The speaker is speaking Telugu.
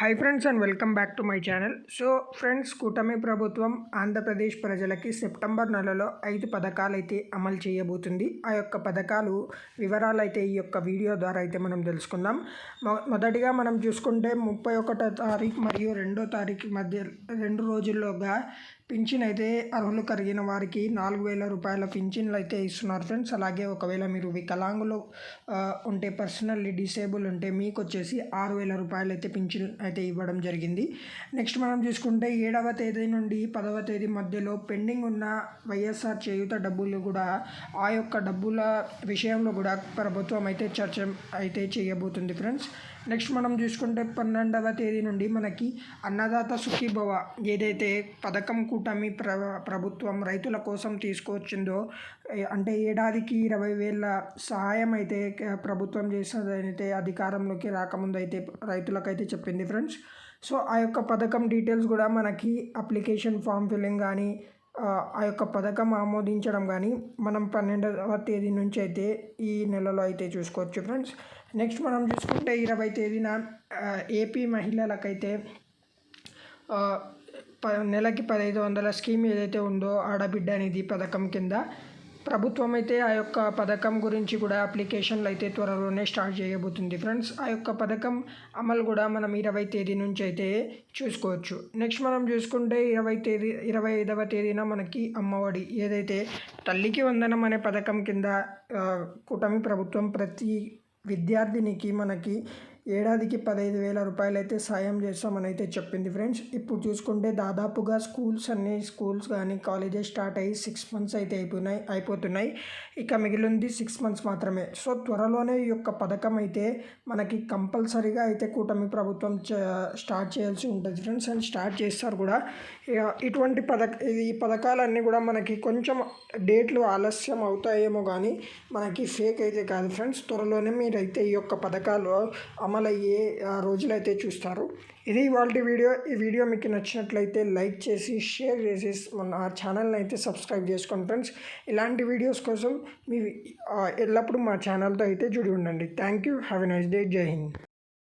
Hi friends and welcome back to my channel so friends కూటమి ప్రభుత్వం ఆంధ్రప్రదేశ్ ప్రజలకి సెప్టెంబర్ నెలలో ఐదు పథకాలు అయితే అమలు చేయబోతుంది. ఆ యొక్క పథకాలు వివరాలు అయితే ఈ యొక్క వీడియో ద్వారా అయితే మనం తెలుసుకుందాం. మొదటిగా మనం చూసుకుంటే ముప్పై ఒకటో తారీఖు మరియు రెండో తారీఖు మధ్య రెండు రోజుల్లోగా పింఛన్ అయితే అర్హులు కలిగిన వారికి నాలుగు వేల రూపాయల పింఛన్లు అయితే ఇస్తున్నారు ఫ్రెండ్స్. అలాగే ఒకవేళ మీరు వికలాంగులు ఉంటే పర్సనల్లీ డిసేబుల్ ఉంటే మీకు వచ్చేసి ఆరు వేల రూపాయలు అయితే పింఛన్ అయితే ఇవ్వడం జరిగింది. నెక్స్ట్ మనం చూసుకుంటే ఏడవ తేదీ నుండి పదవ తేదీ మధ్యలో పెండింగ్ ఉన్న వైఎస్ఆర్ చేయుత డబ్బులు కూడా ఆ యొక్క డబ్బుల విషయంలో కూడా ప్రభుత్వం అయితే చర్చ అయితే చేయబోతుంది ఫ్రెండ్స్. నెక్స్ట్ మనం చూసుకుంటే పన్నెండవ తేదీ నుండి మనకి అన్నదాత సుఖీభవ ఏదైతే పథకం కూటమి ప్ర ప్రభుత్వం రైతుల కోసం తీసుకొచ్చిందో అంటే ఏడాదికి ఇరవై వేల సహాయం అయితే ప్రభుత్వం చేసినదైతే అధికారంలోకి రాకముందు అయితే రైతులకైతే చెప్పింది ఫ్రెండ్స్. సో ఆ యొక్క పథకం డీటెయిల్స్ కూడా మనకి అప్లికేషన్ ఫామ్ ఫిల్లింగ్ కానీ ఆ యొక్క పథకం ఆమోదించడం కానీ మనం పన్నెండవ తేదీ నుంచి అయితే ఈ నెలలో అయితే చూసుకోవచ్చు ఫ్రెండ్స్ నెక్స్ట్ మనం చూసుకుంటే ఇరవై తేదీన ఏపీ మహిళలకైతే ప నెలకి పదహైదు వందల స్కీమ్ ఏదైతే ఉందో ఆడబిడ్డ అనేది పథకం కింద ప్రభుత్వం అయితే ఆ యొక్క పథకం గురించి కూడా అప్లికేషన్లు అయితే త్వరలోనే స్టార్ట్ చేయబోతుంది ఫ్రెండ్స్. ఆ యొక్క పథకం అమలు కూడా మనం ఇరవై తేదీ నుంచి అయితే చూసుకోవచ్చు. నెక్స్ట్ మనం చూసుకుంటే ఇరవై తేదీ ఇరవై ఐదవ తేదీన మనకి అమ్మఒడి. ఏదైతే తల్లికి వందనం అనే పథకం కింద కూటమి ప్రభుత్వం ప్రతి విద్యార్థినికి మనకి ఏడాదికి పదహైదు వేల రూపాయలు అయితే సాయం చేస్తామని అయితే చెప్పింది ఫ్రెండ్స్. ఇప్పుడు చూసుకుంటే దాదాపుగా స్కూల్స్ అన్ని స్కూల్స్ కానీ కాలేజెస్ స్టార్ట్ అయ్యి సిక్స్ మంత్స్ అయితే అయిపోయినాయి అయిపోతున్నాయి. ఇక మిగిలింది సిక్స్ మంత్స్ మాత్రమే. సో త్వరలోనే ఈ యొక్క పథకం అయితే మనకి కంపల్సరీగా అయితే కూటమి ప్రభుత్వం స్టార్ట్ చేయాల్సి ఉంటుంది ఫ్రెండ్స్. అండ్ స్టార్ట్ చేస్తారు కూడా. ఇటువంటి పథక ఈ పథకాలన్నీ కూడా మనకి కొంచెం డేట్లు ఆలస్యం అవుతాయేమో కానీ మనకి ఫేక్ అయితే కాదు ఫ్రెండ్స్. త్వరలోనే మీరైతే ఈ యొక్క పథకాలు అమలు అమలయ్యే రోజులైతే చూస్తారు. ఇది ఇవాళ వీడియో. ఈ వీడియో మీకు నచ్చినట్లయితే లైక్ చేసి షేర్ చేసి మన ఛానల్ని అయితే సబ్స్క్రైబ్ చేసుకోండి ఫ్రెండ్స్. ఇలాంటి వీడియోస్ కోసం మీ ఎల్లప్పుడూ మా ఛానల్తో అయితే జుడి ఉండండి. Thank you. Have a nice day. Jai Hind.